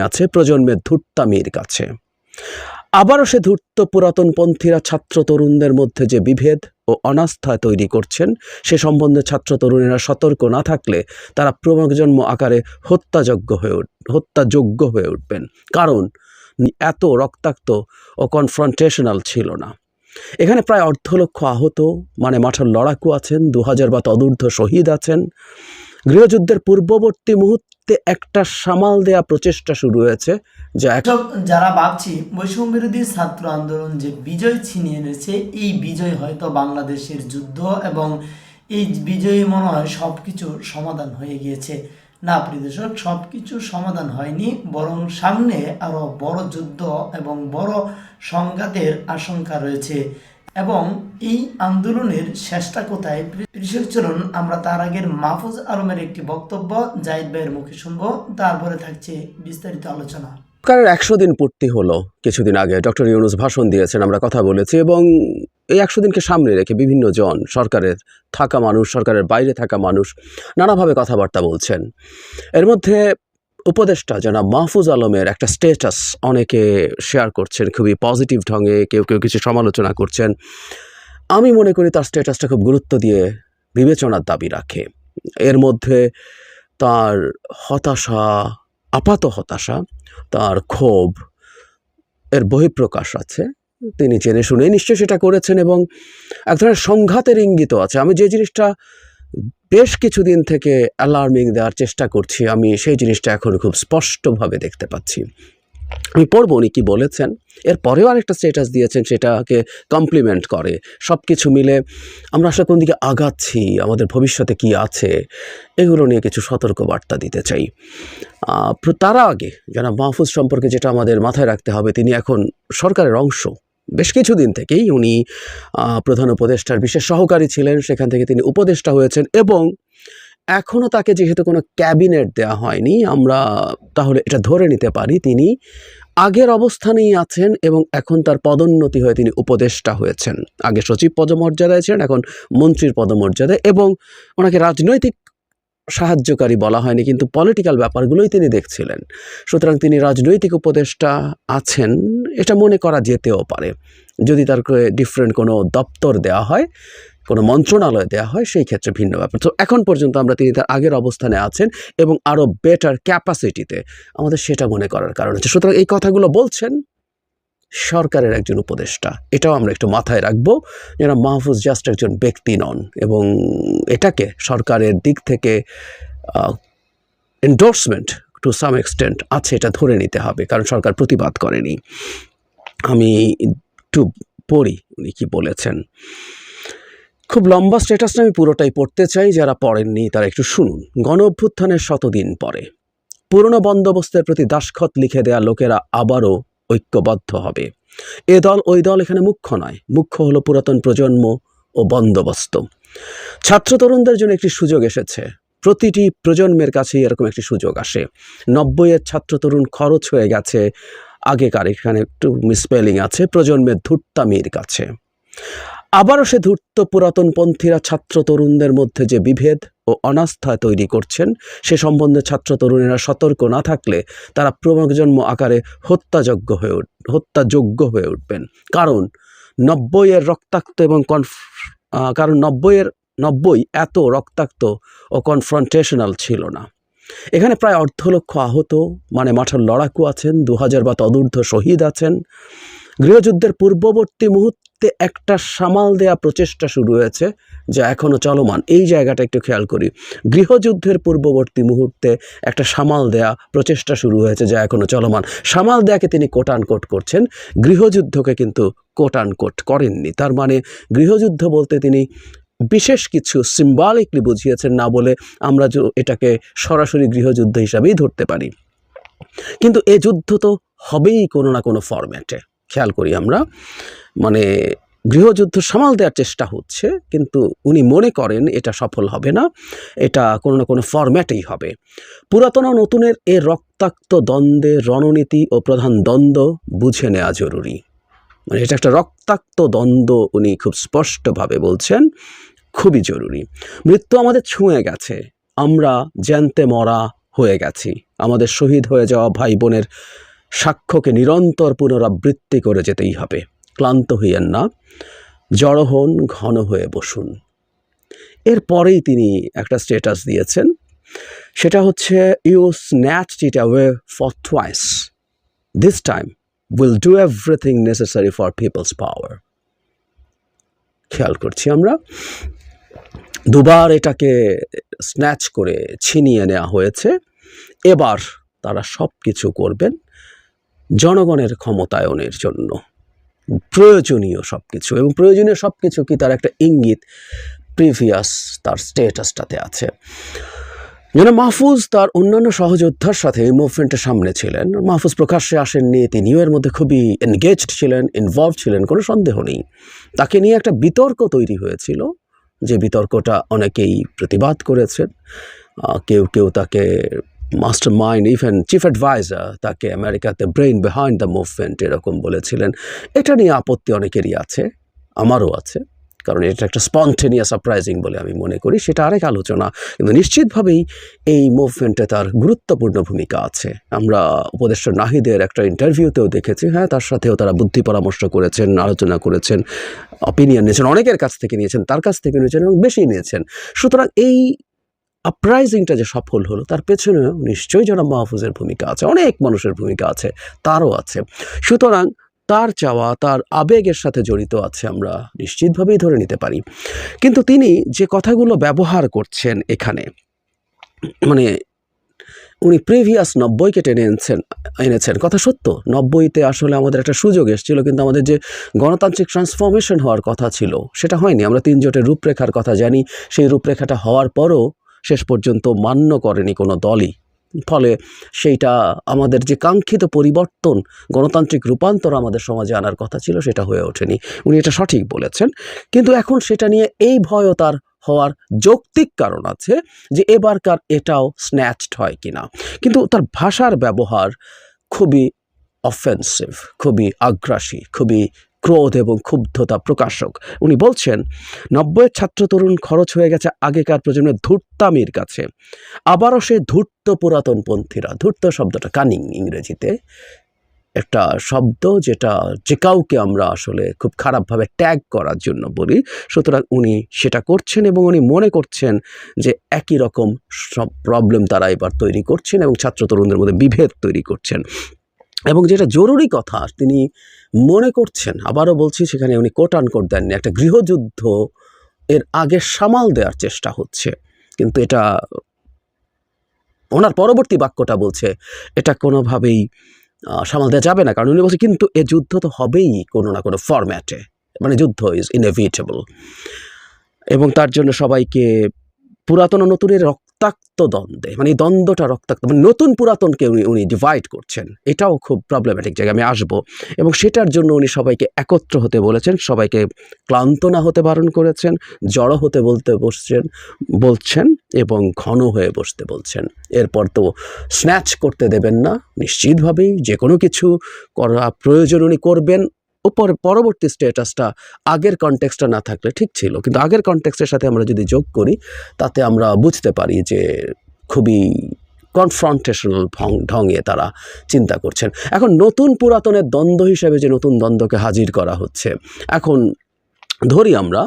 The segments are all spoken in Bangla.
আছে প্রজন্মের ধূর্তামির কাছে। আবারও সে ধূর্ত পুরাতনপন্থীরা ছাত্র তরুণদের মধ্যে যে বিভেদ ও অনাস্থা তৈরি করছেন, সে সম্বন্ধে ছাত্র তরুণীরা সতর্ক না থাকলে তারা প্রজন্ম আকারে হত্যাযোগ্য হয়ে হত্যাযোগ্য হয়ে উঠবেন। কারণ এত রক্তাক্ত ও কনফ্রন্টেশনাল ছিল না। এখানে প্রায় অর্ধ লক্ষ আহত মানে মাঠের লড়াকু আছেন দু হাজার বা তদূর্ধ্ব শহীদ আছেন। গৃহযুদ্ধের পূর্ববর্তী মুহূর্তে একটা সামাল দেয়া প্রচেষ্টা শুরু হয়েছে, যা যারা ভাবছি বৈষম্য বিরোধী ছাত্র আন্দোলন যে বিজয় ছিনিয়ে এনেছে, এই বিজয় হয়তো বাংলাদেশের যুদ্ধ এবং এই বিজয়ী মনে হয় সব কিছুর সমাধান হয়ে গিয়েছে। না, প্রিয় দর্শক সব কিছুর সমাধান হয়নি, বরং সামনে আরও বড় যুদ্ধ এবং বড় সংঘাতের আশঙ্কা রয়েছে। এবং এই আন্দোলনের শেষটা কোথায়? কৃষক চলুন, আমরা তার আগের মাহফুজ আলমের একটি বক্তব্য জাহিদ ভাইয়ের মুখে শুনব। তারপরে থাকছে বিস্তারিত আলোচনা। সরকারের একশো দিন পূর্তি হলো। কিছুদিন আগে ডক্টর ইউনুস ভাষণ দিয়েছেন, আমরা কথা বলেছি এবং এই একশো দিনকে সামনে রেখে বিভিন্ন জন সরকারের থাকা মানুষ, সরকারের বাইরে থাকা মানুষ নানাভাবে কথাবার্তা বলছেন। এর মধ্যে উপদেষ্টা জনাব মাহফুজ আলমের একটা স্টেটাস অনেকে শেয়ার করছেন, খুবই পজিটিভ ঢঙে, কেউ কেউ কিছু সমালোচনা করছেন। আমি মনে করি তার স্ট্যাটাসটা খুব গুরুত্ব দিয়ে বিবেচনার দাবি রাখে। এর মধ্যে তার হতাশা, আপাত হতাশা, তার ক্ষোভ, এর বহিঃপ্রকাশ আছে। তিনি জেনে শুনে নিশ্চয়ই সেটা করেছেন এবং এক ধরনের সংঘাতের ইঙ্গিতও আছে। আমি যে জিনিসটা বেশ কিছুদিন থেকে অ্যালার্মিং দেওয়ার চেষ্টা করছি। আমি সেই জিনিসটা এখন খুব স্পষ্টভাবে দেখতে পাচ্ছি। আমি পড়ব উনি কী বলেছেন। এরপরেও আরেকটা স্টেটাস দিয়েছেন, সেটাকে কমপ্লিমেন্ট করে। সব কিছু মিলে আমরা আসলে কোন দিকে আগাচ্ছি, আমাদের ভবিষ্যতে কি আছে, এগুলো নিয়ে কিছু সতর্ক বার্তা দিতে চাই। তার আগে, জনাব মাহফুজ সম্পর্কে যেটা আমাদের মাথায় রাখতে হবে, তিনি এখন সরকারের অংশ। বেশ কিছুদিন থেকেই উনি প্রধান উপদেষ্টার বিশেষ সহকারী ছিলেন, সেখান থেকে তিনি উপদেষ্টা হয়েছেন এবং এখনও তাকে যেহেতু কোনো ক্যাবিনেট দেওয়া হয়নি, আমরা তাহলে এটা ধরে নিতে পারি তিনি আগের অবস্থানেই আছেন এবং এখন তার পদোন্নতি হয়ে তিনি উপদেষ্টা হয়েছেন। আগে সচিব পদমর্যাদায় ছিলেন, এখন মন্ত্রীর পদমর্যাদায় এবং ওনাকে রাজনৈতিক সাহায্যকারী বলা হয়নি, কিন্তু পলিটিক্যাল ব্যাপারগুলোই তিনি দেখছিলেন। সুতরাং তিনি রাজনৈতিক উপদেষ্টা আছেন এটা মনে করা যেতেও পারে। যদি তার ডিফারেন্ট কোনো দপ্তর দেওয়া হয়, কোনো মন্ত্রণালয় দেওয়া হয়, সেই ক্ষেত্রে ভিন্ন ব্যাপার। তো এখন পর্যন্ত আমরা তিনি তার আগের অবস্থানে আছেন এবং আরও বেটার ক্যাপাসিটিতে আমাদের সেটা মনে করার কারণ হচ্ছে সুতরাং এই কথাগুলো বলছেন সরকারের একজন উপদেষ্টা। এটাও আমরা একটু মাথায় রাখব। যেন মাহফুজ জাস্ট একজন ব্যক্তি নন এবং এটাকে সরকারের দিক থেকে এন্ডোর্সমেন্ট টু সাম এক্সটেন্ট আছে, এটা ধরে নিতে হবে, কারণ সরকার প্রতিবাদ করেনি। আমি একটু পড়ি, উনি কি বলেছেন। খুব লম্বা স্ট্যাটাসটা আমি পুরোটাই পড়তে চাই, যারা পড়েননি তারা একটু শুনুন। গণ অভ্যুত্থানের শতদিন পরে, পুরনো বন্দোবস্তের প্রতি দাসখত লিখে দেয়া লোকেরা আবারও ঐক্যবদ্ধ হবে। এ দল ওই দল এখানে মুখ্য নয়, মুখ্য হলো পুরাতন প্রজন্ম ও বন্দোবস্ত। ছাত্র তরুণদের জন্য একটি সুযোগ এসেছে প্রতিটি প্রজন্মের কাছেই এরকম একটি সুযোগ আসে। নব্বইয়ের ছাত্র তরুণ খরচ হয়ে গেছে। আগেকার এখানে একটু মিসপেলিং আছে, প্রজন্মের ধূর্তামির কাছে। আবারও সে ধূর্ত পুরাতনপন্থীরা ছাত্র তরুণদের মধ্যে যে বিভেদ ও অনাস্থা তৈরি করছেন, সে সম্বন্ধে ছাত্র তরুণীরা সতর্ক না থাকলে তারা প্রজন্ম আকারে হত্যাযোগ্য হয়ে হত্যাযোগ্য হয়ে উঠবেন। কারণ নব্বইয়ের রক্তাক্ত এবং কনফ কারণ নব্বইয়ের নব্বই এত রক্তাক্ত ও কনফ্রন্টেশনাল ছিল না। এখানে প্রায় অর্ধ লক্ষ আহত মানে মাঠের লড়াকু আছেন দু হাজার বা তদূর্ধ্ব শহীদ আছেন। গৃহযুদ্ধের পূর্ববর্তী মুহূর্তে একটা সামাল দেয়া প্রচেষ্টা শুরু হয়েছে, যা এখনও চলমান। এই জায়গাটা একটু খেয়াল করি। গৃহযুদ্ধের পূর্ববর্তী মুহূর্তে একটা সামাল দেয়া প্রচেষ্টা শুরু হয়েছে, যা এখনও চলমান। সামাল দেয়াকে তিনি কোটান কোট করছেন। গৃহযুদ্ধকে কিন্তু কোটান কোট করেননি। তার মানে গৃহযুদ্ধ বলতে তিনি বিশেষ কিছু সিম্বলিকলি বুঝিয়েছেন না বলে আমরা এটাকে সরাসরি গৃহযুদ্ধ হিসাবেই ধরতে পারি। কিন্তু এ যুদ্ধ তো হবেই কোনো না কোনো ফরম্যাটে খেয়াল করি আমরা। মানে গৃহযুদ্ধ সামাল দেওয়ার চেষ্টা হচ্ছে, কিন্তু উনি মনে করেন এটা সফল হবে না, এটা কোনো না কোনো ফরম্যাটেই হবে। পুরাতন নতুনের এ রক্তাক্ত দ্বন্দ্বে রণনীতি ও প্রধান দ্বন্দ্ব বুঝে নেওয়া জরুরি। মানে এটা একটা রক্তাক্ত দ্বন্দ্ব, উনি খুব স্পষ্টভাবে বলছেন। খুবই জরুরি। মৃত্যু আমাদের ছুঁয়ে গেছে। আমরা জ্যান্তে মরা হয়ে গেছি। আমাদের শহীদ হয়ে যাওয়া ভাই বোনের সাক্ষ্যকে নিরন্তর পুনরাবৃত্তি করে যেতেই হবে। ক্লান্ত হইয়েন না। জড় হন, ঘন হয়ে বসুন। এরপরেই তিনি একটা স্টেটাস দিয়েছেন। সেটা হচ্ছে you snatched it away for twice this time will do everything necessary for people's power খেয়াল করছি আমরা। দুবার এটাকে স্ন্যাচ করে ছিনিয়ে নেওয়া হয়েছে। এবার তারা সব কিছু করবেন জনগণের ক্ষমতায়নের জন্য। প্রয়োজনীয় সব কিছু এবং প্রয়োজনীয় সব কিছু কি তার একটা ইঙ্গিত প্রিভিয়াস তার স্টেটাসটাতে আছে। যেন মাহফুজ তার অন্যান্য সহযোদ্ধার সাথে এই মুভমেন্টের সামনে ছিলেন। মাহফুজ প্রকাশ্যে আসেননি, তিনিও এর মধ্যে খুবই এনগেজড ছিলেন ইনভলভ ছিলেন, কোনো সন্দেহ নেই। তাকে নিয়ে একটা বিতর্ক তৈরি হয়েছিল। যে বিতর্কটা অনেকেই প্রতিবাদ করেছেন কেউ কেউ তাকে master mind even chief adviser তাকে আমেরিকাতে ব্রেইন বিহাইন্ড দ্য মুভমেন্ট এরকম বলেছিলেন। এটা নিয়ে আপত্তি অনেকেরই আছে, আমারও আছে। কারণ এটা একটা স্পন্টেনিয়াস সারপ্রাইজিং বলে আমি মনে করি, সেটা আরেক আলোচনা। কিন্তু নিশ্চিতভাবেই এই মুভমেন্টে তার গুরুত্বপূর্ণ ভূমিকা আছে। আমরা উপদেষ্টা নাহিদের একটা ইন্টারভিউতেও দেখেছি হ্যাঁ তার সাথেও তারা বুদ্ধি পরামর্শ করেছেন, আলোচনা করেছেন অপিনিয়ন নিয়েছেন, অনেকের কাছ থেকে নিয়েছেন, তার কাছ থেকে নিয়েছেন এবং বেশি নিয়েছেন। সুতরাং এই আপরাইজিংটা যে সফল হলো, তার পেছনেও নিশ্চয়ই জনাব মাহফুজের ভূমিকা আছে, অনেক মানুষের ভূমিকা আছে, তারও আছে। সুতরাং তার চাওয়া, তার আবেগের সাথে জড়িত আছে আমরা। নিশ্চিতভাবেই ধরে নিতে পারি। কিন্তু তিনি যে কথাগুলো ব্যবহার করছেন এখানে মানে উনি প্রিভিয়াস নব্বইকে টেনে এনেছেন এনেছেন। কথা সত্য? নব্বইতে আসলে আমাদের একটা সুযোগ এসেছিল, কিন্তু আমাদের যে গণতান্ত্রিক ট্রান্সফরমেশন হওয়ার কথা ছিল, সেটা হয়নি। আমরা তিন জোটের রূপরেখার কথা জানি। সেই রূপরেখাটা হওয়ার পরও শেষ পর্যন্ত মান্য করেনি কোনো দলই। ফলে সেইটা আমাদের যে কাঙ্ক্ষিত পরিবর্তন, গণতান্ত্রিক রূপান্তর আমাদের সমাজে আনার কথা ছিল, সেটা হয়ে ওঠেনি। উনি এটা সঠিক বলেছেন। কিন্তু এখন সেটা নিয়ে এই ভয়ও তার হওয়ার যৌক্তিক কারণ আছে যে এবারকার এটাও স্ন্যাচড হয় কিনা। কিন্তু তার ভাষার ব্যবহার খুবই অফেন্সিভ খুবই আগ্রাসী, খুবই ক্রোধ এবং ক্ষুব্ধতা প্রকাশক। উনি বলছেন, নব্বইয়ের ছাত্র তরুণ খরচ হয়ে গেছে আগেকার প্রজন্মের ধূর্তামির কাছে। আবারও সে ধূর্ত পুরাতনপন্থীরা। ধূর্ত শব্দটা কানিং ইংরেজিতে। একটা শব্দ যেটা যে কাউকে আমরা আসলে খুব খারাপভাবে ট্যাগ করার জন্য বলি। সুতরাং উনি সেটা করছেন এবং উনি মনে করছেন যে একই রকম সব প্রবলেম তারা এবার তৈরি করছেন এবং ছাত্র তরুণদের মধ্যে বিভেদ তৈরি করছেন। এবং যেটা জরুরি কথা, তিনি মনে করছেন, আবারও বলছি সেখানে উনি কোট আন কোট দেননি, একটা গৃহযুদ্ধ এর আগে সামাল দেওয়ার চেষ্টা হচ্ছে। কিন্তু এটা ওনার পরবর্তী বাক্যটা বলছে, এটা কোনোভাবেই সামাল দেওয়া যাবে না। কারণ উনি বলছে, কিন্তু এ যুদ্ধ তো হবেই কোনো না কোনো ফরম্যাটে মানে যুদ্ধ ইজ ইনএভিটেবল এবং তার জন্য সবাইকে পুরাতন নতুনের রক্তাক্ত দ্বন্দ্বে মানে এই দ্বন্দ্বটা রক্তাক্ত মানে নতুন পুরাতনকে উনি উনি ডিভাইড করছেন। এটাও খুব প্রবলেম্যাটিক জায়গায় আমি আসব। এবং সেটার জন্য উনি সবাইকে একত্র হতে বলেছেন, সবাইকে ক্লান্ত না হতে বারণ করেছেন, জড়ো হতে বলতে বসছেন, বলছেন এবং ঘন হয়ে বসতে বলছেন। এরপর তো স্ন্যাচ করতে দেবেন না, নিশ্চিতভাবেই যে কোনো কিছু করা প্রয়োজন উনি করবেন। উপর পরবর্তী স্টেটাসটা আগের কনটেক্সটটা না থাকলে ঠিক ছিল। কিন্তু আগের কনটেক্সটের সাথে আমরা যদি যোগ করি, তাতে আমরা বুঝতে পারি যে খুবই কনফ্রন্টেশনাল ঢঙে তারা চিন্তা করছেন। এখন নতুন পুরাতনের দ্বন্দ্ব হিসেবে যে নতুন দ্বন্দ্বকে হাজির করা হচ্ছে, এখন ধরি আমরা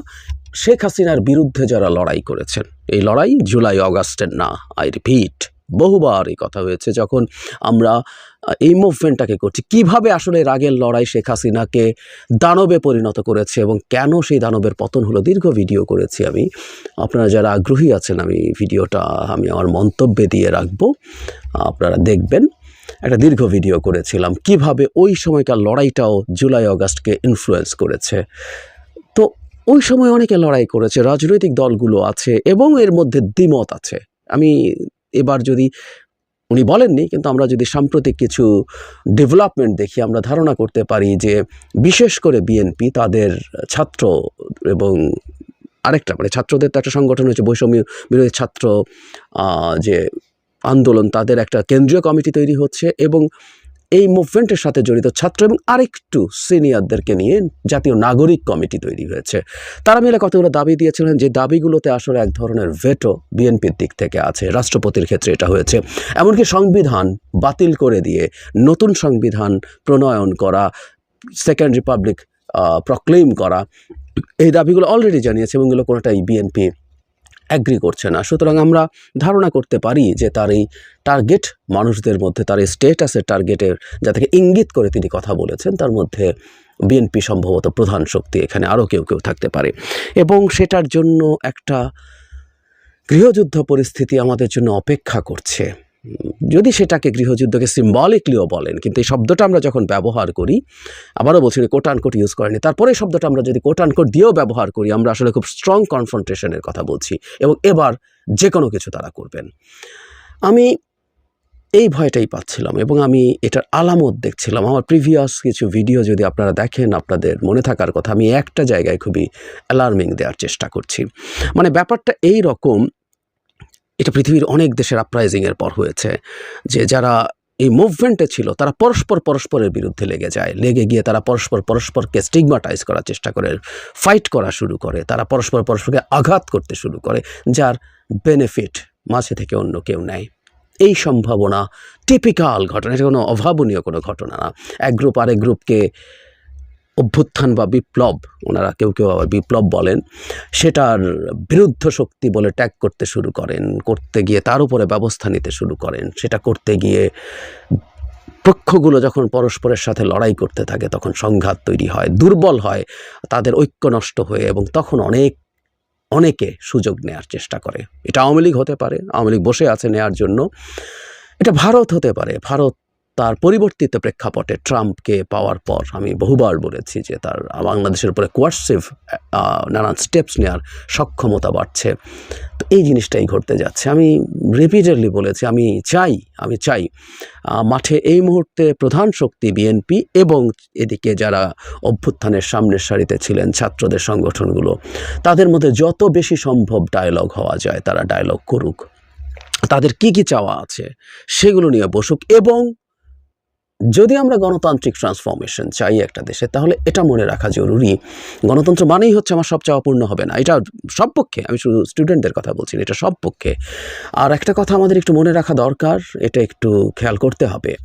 শেখ হাসিনার বিরুদ্ধে যারা লড়াই করেছেন, এই লড়াই জুলাই অগাস্টের না, আই রিপিট বহুবার এই কথা হয়েছে যখন আমরা এই মুভমেন্টটাকে করছি। কীভাবে আসলে রাগের লড়াই শেখ হাসিনাকে দানবে পরিণত করেছে এবং কেন সেই দানবের পতন হলো, দীর্ঘ ভিডিও করেছি আমি। আপনারা যারা আগ্রহী আছেন, আমি ভিডিওটা আমি আমার মন্তব্যে দিয়ে রাখব। আপনারা দেখবেন, একটা দীর্ঘ ভিডিও করেছিলাম। কীভাবে ওই সময়কার লড়াইটাও জুলাই অগাস্টকে ইনফ্লুয়েন্স করেছে। তো ওই সময় অনেকে লড়াই করেছে, রাজনৈতিক দলগুলো আছে এবং এর মধ্যে দ্বিমত আছে। আমি এবার যদি উনি বলেননি, কিন্তু আমরা যদি সাম্প্রতিক কিছু ডেভেলপমেন্ট দেখি, আমরা ধারণা করতে পারি যে বিশেষ করে বিএনপি তাদের ছাত্র এবং আরেকটা মানে ছাত্রদের তো একটা সংগঠন হচ্ছে বৈষম্য বিরোধী ছাত্র যে আন্দোলন, তাদের একটা কেন্দ্রীয় কমিটি তৈরি হচ্ছে এবং এই মুভমেন্টের সাথে জড়িত ছাত্র এবং আরেকটু সিনিয়রদেরকে নিয়ে জাতীয় নাগরিক কমিটি তৈরি হয়েছে। তারা মিলে কতগুলো দাবি দিয়েছিলেন? যে দাবিগুলোতে আসলে এক ধরনের ভেটো বিএনপির দিক থেকে আছে। রাষ্ট্রপতির ক্ষেত্রে এটা হয়েছে। এমনকি সংবিধান বাতিল করে দিয়ে নতুন সংবিধান প্রণয়ন করা, সেকেন্ড রিপাবলিক প্রক্লেম করা, এই দাবিগুলো অলরেডি জানিয়েছে এবং এগুলো কোনোটাই বিএনপি অ্যাগ্রি করছে না। সুতরাং আমরা ধারণা করতে পারি যে তার এই টার্গেট মানুষদের মধ্যে, তার এই স্টেটাসের টার্গেটের যা থেকে ইঙ্গিত করে তিনি কথা বলেছেন, তার মধ্যে বিএনপি সম্ভবত প্রধান শক্তি এখানে আরও কেউ কেউ থাকতে পারে। এবং সেটার জন্য একটা গৃহযুদ্ধ পরিস্থিতি আমাদের জন্য অপেক্ষা করছে। যদি সেটাকে গৃহযুদ্ধকে সিম্বলিকলিও বলেন, কিন্তু এই শব্দটা আমরা যখন ব্যবহার করি, আবারও বলছি কোটানকোট ইউজ করেনি তারপরে শব্দটা আমরা যদি কোটানকোট দিয়েও ব্যবহার করি, আমরা আসলে খুব স্ট্রং কনফ্রন্টেশনের কথা বলছি, এবং এবার যে কোনো কিছু তারা করবেন। আমি এই ভয়টাই পাচ্ছিলাম, এবং আমি এটার আলামত দেখছিলাম। আমার প্রিভিয়াস কিছু ভিডিও যদি আপনারা দেখেন, আপনাদের মনে থাকার কথা, আমি একটা জায়গায় খুবই অ্যালার্মিং দেওয়ার চেষ্টা করছি। মানে ব্যাপারটা এই রকম এটা পৃথিবীর অনেক দেশের আপরাইজিংয়ের পর হয়েছে, যে যারা এই মুভমেন্টে ছিল, তারা পরস্পর পরস্পরের বিরুদ্ধে লেগে যায়। লেগে গিয়ে তারা পরস্পর পরস্পরকে স্টিগমাটাইজ করার চেষ্টা করে ফাইট করা শুরু করে, তারা পরস্পর পরস্পরকে আঘাত করতে শুরু করে, যার বেনিফিট মাঝে থেকে অন্য কেউ নেয়। এই সম্ভাবনা টিপিক্যাল ঘটনা, এটা কোনো অভাবনীয় কোনো ঘটনা না। এক গ্রুপ আরেক গ্রুপকে অভ্যুত্থান বা বিপ্লব, ওনারা কেউ কেউ আবার বিপ্লব বলেন, সেটার বিরুদ্ধ শক্তি বলে ট্যাগ করতে শুরু করেন, করতে গিয়ে তার উপরে ব্যবস্থা নিতে শুরু করেন। সেটা করতে গিয়ে পক্ষগুলো যখন পরস্পরের সাথে লড়াই করতে থাকে, তখন সংঘাত তৈরি হয়, দুর্বল হয়, তাদের ঐক্য নষ্ট হয়ে এবং তখন অনেক, অনেকে সুযোগ নেয়ার চেষ্টা করে। এটা আওয়ামী লীগ হতে পারে, আওয়ামী লীগ বসে আছে নেয়ার জন্য। এটা ভারত হতে পারে, ভারত তার পরিবর্তিত প্রেক্ষাপটে ট্রাম্পকে পাওয়ার পর আমি বহুবার বলেছি যে তার বাংলাদেশের উপরে কোয়ার্সিভ নানান স্টেপস নেওয়ার সক্ষমতা বাড়ছে। তো এই জিনিসটাই ঘটতে যাচ্ছে। আমি রিপিটেডলি বলেছি, আমি চাই আমি চাই মাঠে এই মুহূর্তে প্রধান শক্তি বিএনপি এবং এদিকে যারা অভ্যুত্থানের সামনের সারিতে ছিলেন ছাত্রদের সংগঠনগুলো, তাদের মধ্যে যত বেশি সম্ভব ডায়লগ হওয়া যায়, তারা ডায়লগ করুক। তাদের কি কি চাওয়া আছে, সেগুলো নিয়ে বসুক এবং যদি আমরা গণতান্ত্রিক ট্রান্সফরমেশন চাই একটা দেশে, তাহলে এটা মনে রাখা জরুরি। গণতন্ত্র মানেই হচ্ছে আমার সব চাওয়া পূর্ণ হবে না। এটা সব পক্ষে, আমি শুধু স্টুডেন্টদের কথা বলছি এটা সব পক্ষে। আর একটা কথা আমাদের একটু মনে রাখা দরকার, এটা একটু খেয়াল করতে হবে।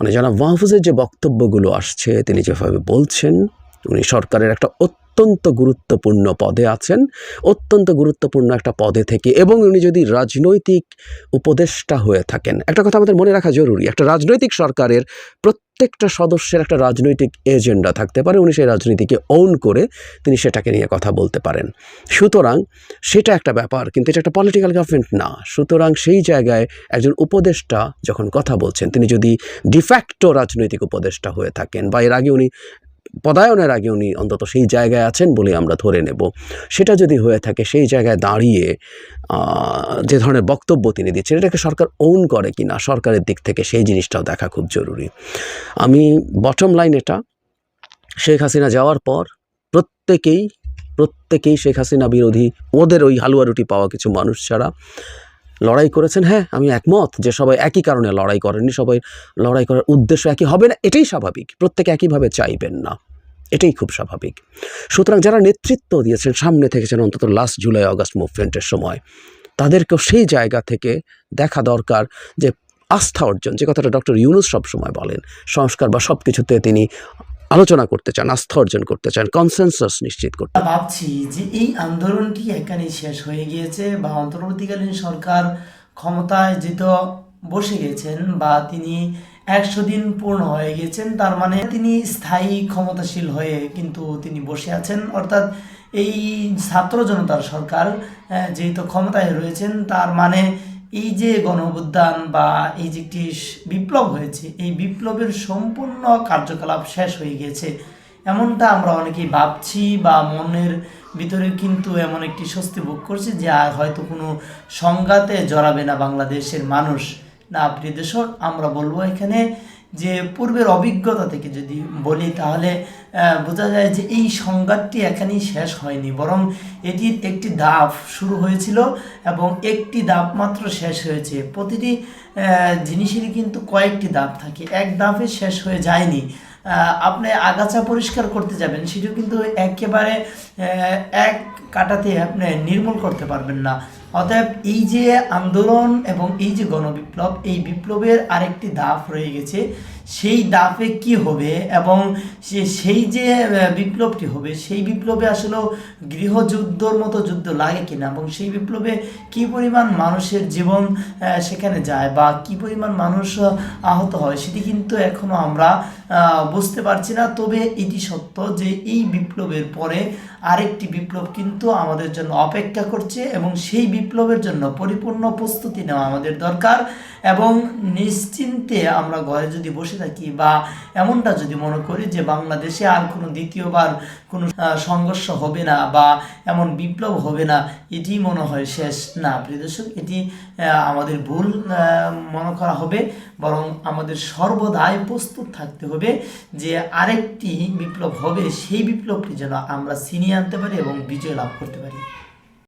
মানে যারা মাহফুজের যে বক্তব্যগুলো আসছে, তিনি যেভাবে বলছেন, উনি সরকারের একটা অত্যন্ত গুরুত্বপূর্ণ পদে আছেন, অত্যন্ত গুরুত্বপূর্ণ একটা পদে থেকে এবং উনি যদি রাজনৈতিক উপদেষ্টা হয়ে থাকেন, একটা কথা আমাদের মনে রাখা জরুরি, একটা রাজনৈতিক সরকারের প্রত্যেকটা সদস্যের একটা রাজনৈতিক এজেন্ডা থাকতে পারে, উনি সেই রাজনীতিকে ওন করে তিনি সেটাকে নিয়ে কথা বলতে পারেন। সুতরাং সেটা একটা ব্যাপার, কিন্তু এটা একটা পলিটিক্যাল গভর্নমেন্ট না। সুতরাং সেই জায়গায় একজন উপদেষ্টা যখন কথা বলছেন, তিনি যদি ডিফ্যাক্টো রাজনৈতিক উপদেষ্টা হয়ে থাকেন বা এর আগে উনি পদায়নের আগে উনি অন্তত সেই জায়গায় আছেন বলে আমরা ধরে নেব। সেটা যদি হয়ে থাকে, সেই জায়গায় দাঁড়িয়ে যে ধরনের বক্তব্য তিনি দিচ্ছেন, এটাকে সরকার ওন করে কি না, সরকারের দিক থেকে সেই জিনিসটাও দেখা খুব জরুরি। আমি বটম লাইন এটা, শেখ হাসিনা যাওয়ার পর প্রত্যেকেই প্রত্যেকেই শেখ হাসিনা বিরোধী, ওদের ওই হালুয়া রুটি পাওয়া কিছু মানুষ ছাড়া লড়াই করেছেন হ্যাঁ আমি একমত যে সবাই একই কারণে লড়াই করেননি, সবাই লড়াই করার উদ্দেশ্য একই হবে না, এটাই স্বাভাবিক, প্রত্যেকে একইভাবে চাইবেন না, এটাই খুব স্বাভাবিক। সুতরাং যারা নেতৃত্ব দিয়েছেন, সামনে থেকেছেন অন্তত লাস্ট জুলাই আগস্ট মুভমেন্টের সময়, তাদেরকেও সেই জায়গা থেকে দেখা দরকার যে আস্থা অর্জন, যে কথাটা ডক্টর ইউনুস সবসময় বলেন, সংস্কার বা সব কিছুতে তিনি আলোচনা করতে চান, আস্থা অর্জন করতে চান কনসেনসাস নিশ্চিত করতে ভাবছি যে এই আন্দোলনটি এখানেই শেষ হয়ে গিয়েছে বা অন্তর্বর্তীকালীন সরকার ক্ষমতায় যেহেতু বসে গেছেন বা তিনি একশো দিন পূর্ণ হয়ে গেছেন, তার মানে তিনি স্থায়ী ক্ষমতাশীল হয়ে কিন্তু তিনি বসে আছেন। অর্থাৎ এই ছাত্র জনতার সরকার যেহেতু ক্ষমতায় রয়েছেন, তার মানে এই যে গণ অভ্যুত্থান বা এই যে একটি বিপ্লব হয়েছে, এই বিপ্লবের সম্পূর্ণ কার্যকলাপ শেষ হয়ে গেছে। এমনটা আমরা অনেকেই ভাবছি বা মনের ভিতরে কিন্তু এমন একটি স্বস্তি ভোগ করছি যে আর হয়তো কোনো সংঘাতে জড়াবে না বাংলাদেশের মানুষ। না, প্রিয় দর্শক, আমরা বলব এখানে যে পূর্বের অভিজ্ঞতা থেকে যদি বলি তাহলে বোঝা যায় যে এই সংঘাতটি এখানেই শেষ হয়নি, বরং এটির একটি ধাপ শুরু হয়েছিল এবং একটি ধাপ মাত্র শেষ হয়েছে। প্রতিটি জিনিসেরই কিন্তু কয়েকটি ধাপ থাকে। এক ধাপে শেষ হয়ে যায়নি। আপনি আগাছা পরিষ্কার করতে যাবেন, সেটিও কিন্তু একেবারে এক কাটাতে আপনি নির্মূল করতে পারবেন না। অতএব এই যে আন্দোলন এবং এই যে গণবিপ্লব, এই বিপ্লবের আরেকটি ধাপ রয়ে গেছে। সেই ধাপে কি হবে এবং সে, সেই যে বিপ্লবটি হবে, সেই বিপ্লবে আসলে গৃহযুদ্ধর মতো যুদ্ধ লাগে কিনা এবং সেই বিপ্লবে কি পরিমাণ মানুষের জীবন সেখানে যায় বা কি পরিমাণ মানুষ আহত হয়, সেটি কিন্তু এখনও আমরা বুঝতে পারছি না। তবে এটি সত্য যে এই বিপ্লবের পরে আরেকটি বিপ্লব কিন্তু আমাদের জন্য অপেক্ষা করছে এবং সেই বিপ্লবের জন্য পরিপূর্ণ প্রস্তুতি নেওয়া আমাদের দরকার এবং নিশ্চিন্তে আমরা ঘরে যদি বসে থাকি বা এমনটা যদি মনে করি যে বাংলাদেশে আর কোনো দ্বিতীয়বার কোনো সংঘর্ষ হবে না বা এমন বিপ্লব হবে না, এটি মনে হয় শেষ না। প্রিয় দর্শক, এটি আমাদের ভুল মনে করা হবে। বরং আমাদের সর্বদাই প্রস্তুত থাকতে হবে যে আরেকটি বিপ্লব হবে, সেই বিপ্লবটি যেন আমরা ছিনিয়ে আনতে পারি এবং বিজয় লাভ করতে পারি।